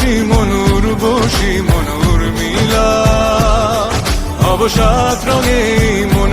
খুশি মনুর বসি মনুর মিলা। অবসাদ রঙে মন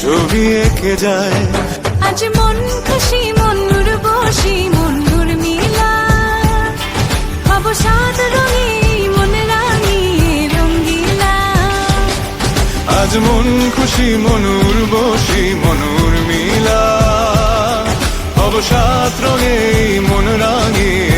ছবি এঁকে যায়। আজ মন খুশি মনুর বসি মনুর মিলা। হব সাত রঙে মন রাঙিয়ে রঙ্গিলা আজ মন খুশি মনুর বসি মনুর মিলা। অবসাদ রঙে মন রাঙিয়ে